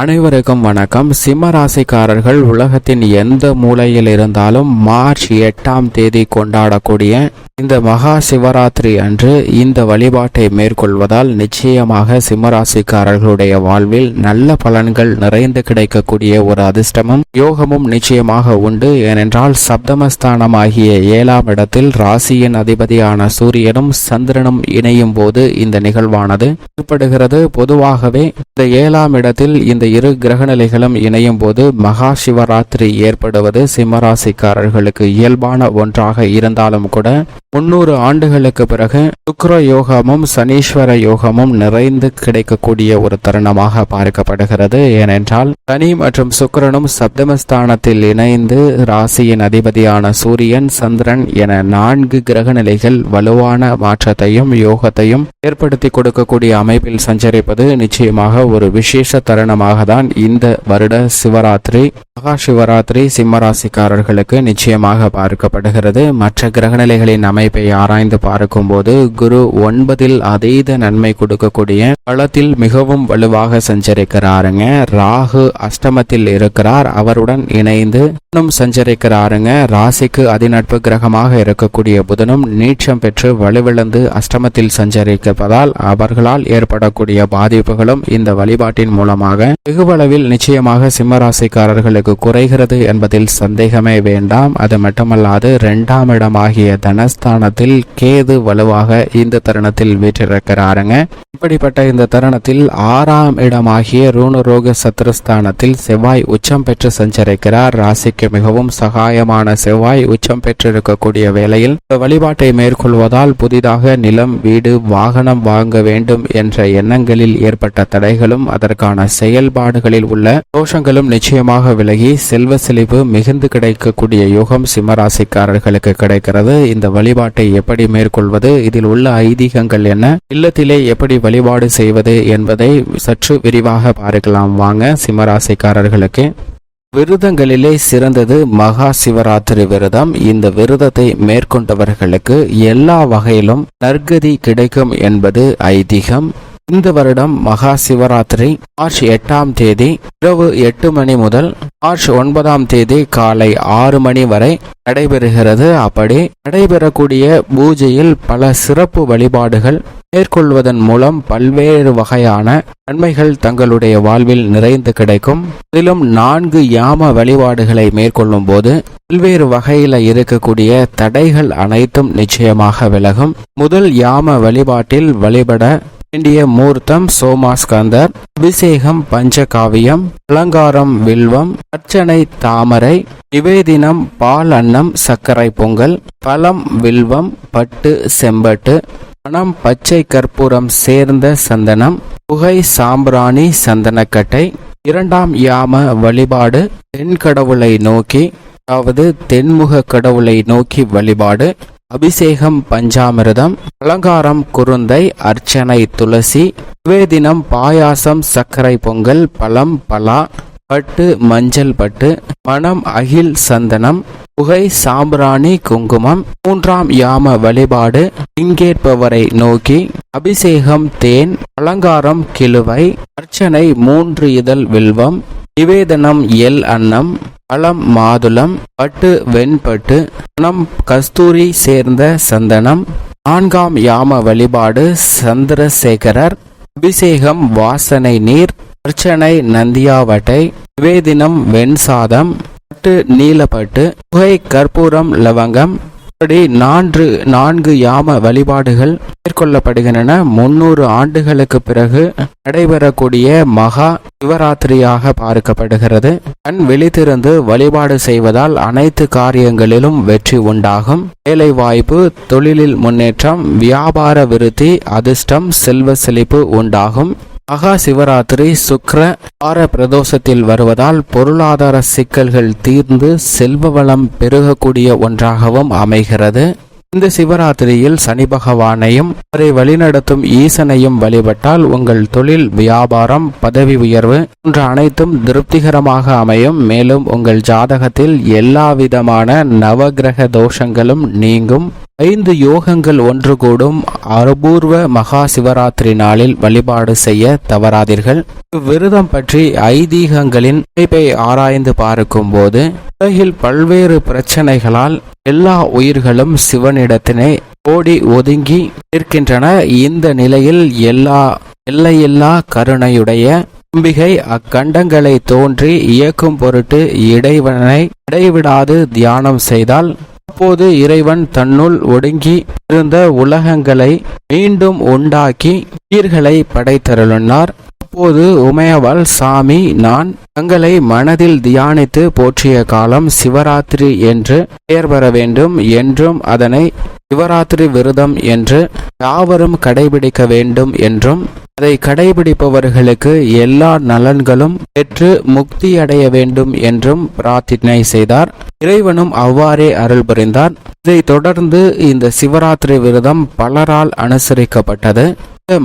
அனைவருக்கும் வணக்கம். சிம்மராசிக்காரர்கள் உலகத்தின் எந்த மூலையில் இருந்தாலும் மார்ச் எட்டாம் தேதி கொண்டாடக்கூடிய இந்த மகா சிவராத்திரி அன்று இந்த வழிபாட்டை மேற்கொள்வதால் நிச்சயமாக சிம்மராசிக்காரர்களுடைய வாழ்வில் நல்ல பலன்கள் நிறைந்து கிடைக்கக்கூடிய ஒரு அதிர்ஷ்டமும் யோகமும் நிச்சயமாக உண்டு. ஏனென்றால் சப்தமஸ்தானமாகிய ஏழாம் இடத்தில் ராசியின் அதிபதியான சூரியனும் சந்திரனும் இணையும் போது இந்த நிகழ்வானது ஏற்படுகிறது. பொதுவாகவே இந்த ஏழாம் இடத்தில் இந்த இரு கிரகநிலைகளும் இணையும் போது மகா சிவராத்திரி ஏற்படுவது சிம்மராசிக்காரர்களுக்கு இயல்பான ஒன்றாக இருந்தாலும் கூட முன்னூறு ஆண்டுகளுக்கு பிறகு சுக்ர யோகமும் சனீஸ்வர யோகமும் நிறைந்து கிடைக்கக்கூடிய ஒரு தருணமாக பார்க்கப்படுகிறது. ஏனென்றால் சனி மற்றும் சுக்கரனும் சப்தமஸ்தானத்தில் இணைந்து ராசியின் அதிபதியான சூரியன் சந்திரன் என நான்கு கிரகநிலைகள் வலுவான மாற்றத்தையும் யோகத்தையும் ஏற்படுத்தி கொடுக்கக்கூடிய அமைப்பில் சஞ்சரிப்பது நிச்சயமாக ஒரு விசேஷ தருணமாக தான் இந்த வருட சிவராத்திரி மகா சிவராத்திரி சிம்மராசிக்காரர்களுக்கு நிச்சயமாக பார்க்கப்படுகிறது. மற்ற கிரகநிலைகளின் அமைப்பை ஆராய்ந்து பார்க்கும்போது குரு ஒன்பதில் அதீத நன்மை கொடுக்கக்கூடிய களத்தில் மிகவும் வலுவாக சஞ்சரிக்கிறாருங்க. ராகு அஷ்டமத்தில் இருக்கிறார். அவருடன் இணைந்து புதனும் சஞ்சரிக்கிறாருங்க. ராசிக்கு அதிநட்பு கிரகமாக இருக்கக்கூடிய புதனும் நீட்சம் பெற்று வலுவிழந்து அஷ்டமத்தில் சஞ்சரிப்பதால் அவர்களால் ஏற்படக்கூடிய பாதிப்புகளும் இந்த வழிபாட்டின் மூலமாக வெகுவளவில் நிச்சயமாக சிம்மராசிக்காரர்களுக்கு குறைகிறது என்பதில் சந்தேகமே வேண்டாம். அது மட்டுமல்லாது இரண்டாம் இடமாகிய தனஸ்தானத்தில் கேது வலுவாக இந்த தருணத்தில் வீற்றிருக்கிறாருங்க. இப்படிப்பட்ட இந்த தருணத்தில் ஆறாம் இடமாகிய ரூணரோக சத்ருஸ்தானத்தில் செவ்வாய் உச்சம் பெற்று சஞ்சரிக்கிறார். ராசிக்கு மிகவும் சகாயமான செவ்வாய் உச்சம் பெற்றிருக்கக்கூடிய வேளையில் இந்த வழிபாட்டை மேற்கொள்வதால் புதிதாக நிலம் வீடு வாகனம் வாங்க வேண்டும் என்ற எண்ணங்களில் ஏற்பட்ட தடைகளும் அதற்கான செயல் செயல்பாடுகளில் உள்ள தோஷங்களும் நிச்சயமாக விலகி செல்வ செழிப்பு மிகுந்து கிடைக்கக்கூடிய யோகம் சிம்மராசிக்காரர்களுக்கு கிடைக்கிறது. இந்த வழிபாட்டை எப்படி மேற்கொள்வது? இதில் உள்ள ஐதீகங்கள் என்ன? இல்லத்திலே எப்படி வழிபாடு செய்வது என்பதை சற்று விரிவாக பார்க்கலாம். வாங்க சிம்மராசிக்காரர்களுக்கு. விரதங்களிலே சிறந்தது மகா சிவராத்திரி விரதம். இந்த விரதத்தை மேற்கொண்டவர்களுக்கு எல்லா வகையிலும் நற்கதி கிடைக்கும் என்பது ஐதீகம். இந்த வருடம் மகா சிவராத்திரி மார்ச் எட்டாம் தேதி இரவு எட்டு மணி முதல் மார்ச் ஒன்பதாம் தேதி காலை ஆறு மணி வரை நடைபெறுகிறது. அப்படி நடைபெறக்கூடிய பூஜையில் பல சிறப்பு வழிபாடுகள் மேற்கொள்வதன் மூலம் பல்வேறு வகையான நன்மைகள் தங்களுடைய வாழ்வில் நிறைந்து கிடைக்கும். அதிலும் நான்கு யாம வழிபாடுகளை மேற்கொள்ளும் போது பல்வேறு வகையில இருக்கக்கூடிய தடைகள் அனைத்தும் நிச்சயமாக விலகும். முதல் யாம வழிபாட்டில் வழிபட வேண்டிய மூர்த்தம் சோமாஸ்கந்தர் அபிஷேகம் பஞ்சகாவியம் அலங்காரம் வில்வம் அர்ச்சனை தாமரை நிவேதினம் பால் அன்னம் சர்க்கரை பொங்கல் பழம் வில்வம் பட்டு செம்பட்டு பணம் பச்சை கற்பூரம் சேர்ந்த சந்தனம் புகை சாம்பிராணி சந்தனக்கட்டை இரண்டாம் யாம வழிபாடு தென்கடவுளை நோக்கி அதாவது தென்முக கடவுளை நோக்கி வழிபாடு அபிஷேகம் பஞ்சாமிரதம் அலங்காரம் குருந்தை அர்ச்சனை துளசி நிவேதினம் பாயாசம் சர்க்கரை பொங்கல் பழம் பலா பட்டு மஞ்சள் பட்டு மணம் அகில் சந்தனம் புகை சாம்பிராணி குங்குமம் மூன்றாம் யாம வழிபாடு இங்கேற்பவரை நோக்கி அபிஷேகம் தேன் அலங்காரம் கிழுவை அர்ச்சனை மூன்று இதழ் வில்வம் நிவேதனம் எல் அன்னம் பழம் மாதுளம் பட்டு வெண்பட்டு பணம் கஸ்தூரி சேர்ந்த சந்தனம் நான்காம் யாம வழிபாடு சந்திரசேகரர் அபிஷேகம் வாசனை நீர் அர்ச்சனை நந்தியாவட்டை நிவேதினம் வெண்சாதம் பட்டு நீலப்பட்டு புகை கற்பூரம் லவங்கம் இப்படி நான்கு நான்கு யாம வழிபாடுகள் மேற்கொள்ளப்படுகின்றன. முன்னூறு ஆண்டுகளுக்கு பிறகு நடைபெறக்கூடிய மகா சிவராத்திரியாக பார்க்கப்படுகிறது. கண் விழித்திருந்து வழிபாடு செய்வதால் அனைத்து காரியங்களிலும் வெற்றி உண்டாகும். வேலை வாய்ப்பு தொழிலில் முன்னேற்றம் வியாபார விருத்தி அதிர்ஷ்டம் செல்வ செழிப்பு உண்டாகும். மகா சிவராத்திரி சுக்ர வார பிரதோஷத்தில் வருவதால் பொருளாதார சிக்கல்கள் தீர்ந்து செல்வ வளம் பெருகக்கூடிய ஒன்றாகவும் அமைகிறது. இந்த சிவராத்திரியில் சனி பகவானையும் அவரை வழிநடத்தும் ஈசனையும் வழிபட்டால் உங்கள் தொழில் வியாபாரம் பதவி உயர்வு போன்ற அனைத்தும் திருப்திகரமாக அமையும். மேலும் உங்கள் ஜாதகத்தில் எல்லா விதமான நவகிரக தோஷங்களும் நீங்கும். ஐந்து யோகங்கள் ஒன்று கூடும். அபூர்வ மகா சிவராத்திரி நாளில் வழிபாடு செய்ய தவறாதீர்கள். இவ்விரதம் பற்றி ஐதீகங்களின் அமைப்பை ஆராய்ந்து பார்க்கும்போது உலகில் பல்வேறு பிரச்சனைகளால் எல்லா உயிர்களும் சிவனிடத்தினை ஓடி ஒதுங்கி நிற்கின்றன. இந்த நிலையில் எல்லா எல்லையில்லா கருணையுடைய அம்பிகை அக்கண்டங்களை தோன்றி இயக்கும் பொருட்டு இடைவனை இடைவிடாது தியானம் செய்தால் அப்போது இறைவன் தன்னுள் ஒடுங்கி இருந்த உலகங்களை மீண்டும் உண்டாக்கி உயிர்களை படைத்தருளினார். அப்போது உமையவள் சாமி நான் தங்களை மனதில் தியானித்து போற்றிய காலம் சிவராத்திரி என்று பெயர் பெற வேண்டும் என்றும் அதனை சிவராத்திரி விரதம் என்று யாவரும் கடைபிடிக்க வேண்டும் என்றும் அதை கடைபிடிப்பவர்களுக்கு எல்லா நலன்களும் பெற்று முக்தியடைய வேண்டும் என்றும் பிரார்த்தனை செய்தார். இறைவனும் அவ்வாறே அருள் புரிந்தார். இதைத் தொடர்ந்து இந்த சிவராத்திரி விரதம் பலரால் அனுசரிக்கப்பட்டது.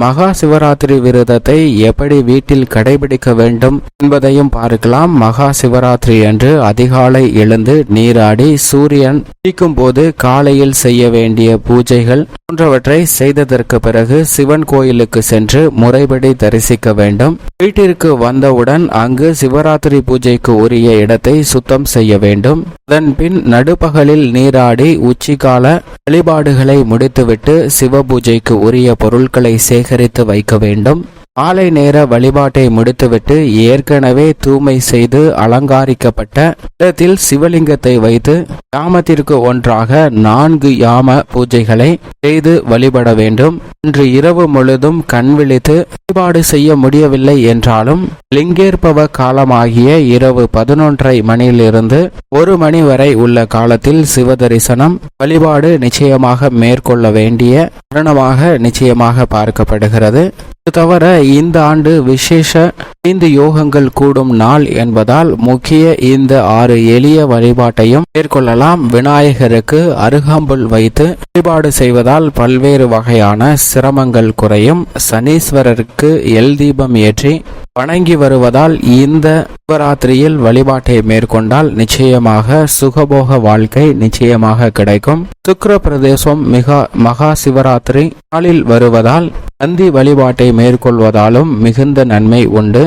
மகா சிவராத்திரி விரதத்தை எப்படி வீட்டில் கடைபிடிக்க வேண்டும் என்பதையும் பார்க்கலாம். மகா சிவராத்திரி அன்று அதிகாலை எழுந்து நீராடி சூரியன் உதிக்கும் போது காலையில் செய்ய வேண்டிய பூஜைகள் போன்றவற்றை செய்ததற்கு பிறகு சிவன் கோயிலுக்கு சென்று முறைப்படி தரிசிக்க வேண்டும். வீட்டிற்கு வந்தவுடன் அங்கு சிவராத்திரி பூஜைக்கு உரிய இடத்தை சுத்தம் செய்ய வேண்டும். அதன் பின் நடுப்பகலில் நீராடி உச்சிகால வழிபாடுகளை முடித்துவிட்டு சிவ பூஜைக்கு உரிய பொருட்களை சேகரித்து வைக்க வேண்டும். மாலை நேர வழிபாட்டை முடித்துவிட்டு ஏற்கனவே தூய்மை செய்து அலங்காரிக்கப்பட்ட இடத்தில் சிவலிங்கத்தை வைத்து யாமத்திற்கு ஒன்றாக நான்கு யாம பூஜைகளை செய்து வழிபட வேண்டும். இன்று இரவு முழுதும் கண் விழித்து வழிபாடு செய்ய முடியவில்லை என்றாலும் லிங்கேற்பவ காலமாகிய இரவு பதினொன்றரை மணியிலிருந்து ஒரு மணி வரை உள்ள காலத்தில் சிவ தரிசனம் வழிபாடு நிச்சயமாக மேற்கொள்ள வேண்டிய தருணமாக நிச்சயமாக பார்க்கப்படுகிறது. தவிர இந்த ஆண்டு விசேஷ ஐந்து யோகங்கள் கூடும் நாள் என்பதால் முக்கிய இந்த ஆறு எளிய வழிபாட்டையும் மேற்கொள்ளலாம். விநாயகருக்கு அருகாம்புல் வைத்து வழிபாடு செய்வதால் பல்வேறு வகையான சிரமங்கள் குறையும். சனீஸ்வரருக்கு எல் தீபம் ஏற்றி வணங்கி வருவதால் இந்த சிவராத்திரியில் வழிபாட்டை மேற்கொண்டால் நிச்சயமாக சுகபோக வாழ்க்கை நிச்சயமாக கிடைக்கும். சுக்கர பிரதேசம் மிக மகா சிவராத்திரி நாளில் வருவதால் நந்தி வழிபாட்டை மேற்கொள்வதாலும் மிகுந்த நன்மை உண்டு.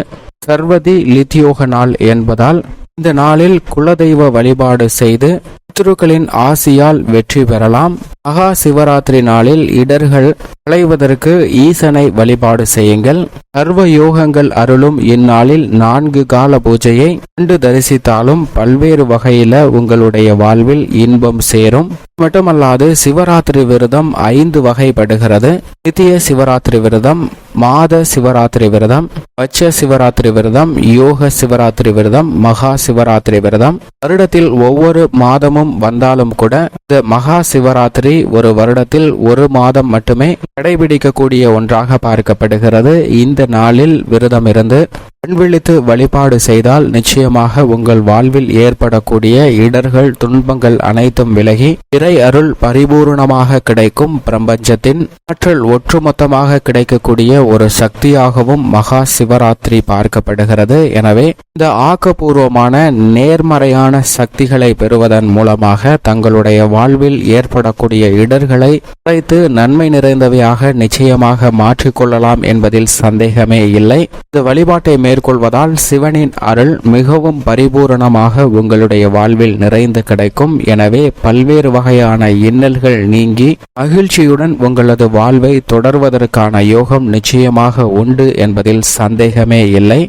சர்வதி லித்தியோக நாள் என்பதால் இந்த நாளில் குலதெய்வ வழிபாடு செய்து பித்ருக்களின் ஆசியால் வெற்றி பெறலாம். மகா சிவராத்திரி நாளில் இடர்கள் களைவதற்கு ஈசனை வழிபாடு செய்யுங்கள். சர்வ யோகங்கள் அருளும் இந்நாளில் நான்கு கால பூஜையை கண்டு தரிசித்தாலும் பல்வேறு வகையில உங்களுடைய வாழ்வில் இன்பம் சேரும். மட்டுமல்லாது சிவராத்திரி விரதம் ஐந்து வகைப்படுகிறது. நித்திய சிவராத்திரி விரதம் மாத சிவராத்திரி விரதம் பட்ச சிவராத்திரி விரதம் யோக சிவராத்திரி விரதம் மகா சிவராத்திரி விரதம். வருடத்தில் ஒவ்வொரு மாதமும் வந்தாலும் கூட இந்த மகா சிவராத்திரி ஒரு வருடத்தில் ஒரு மாதம் மட்டுமே கடைபிடிக்கக்கூடிய ஒன்றாக பார்க்கப்படுகிறது. இந்த நாளில் விரதம் இருந்து கண்விழித்து வழிபாடு செய்தால் நிச்சயமாக உங்கள் வாழ்வில் ஏற்படக்கூடிய இடர்கள் துன்பங்கள் அனைத்தும் விலகி இறை அருள் பரிபூர்ணமாக கிடைக்கும். பிரபஞ்சத்தின் ஆற்றல் ஒட்டுமொத்தமாக கிடைக்கக்கூடிய ஒரு சக்தியாகவும் மகா சிவராத்திரி பார்க்கப்படுகிறது. எனவே இந்த ஆக்கப்பூர்வமான நேர்மறையான சக்திகளை பெறுவதன் மூலமாக தங்களுடைய வாழ்வில் ஏற்படக்கூடிய இடர்களை குறைத்து நன்மை நிறைந்தவையாக நிச்சயமாக மாற்றிக்கொள்ளலாம் என்பதில் சந்தேகமே இல்லை. இந்த வழிபாட்டை மேற்கொள்வதால் சிவனின் அருள் மிகவும் பரிபூரணமாக உங்களுடைய வாழ்வில் நிறைந்து கிடைக்கும். எனவே பல்வேறு வகையான இன்னல்கள் நீங்கி மகிழ்ச்சியுடன் உங்களது வாழ்வை தொடர்வதற்கான யோகம் நிச்சயமாக உண்டு என்பதில் சந்தேகமே இல்லை.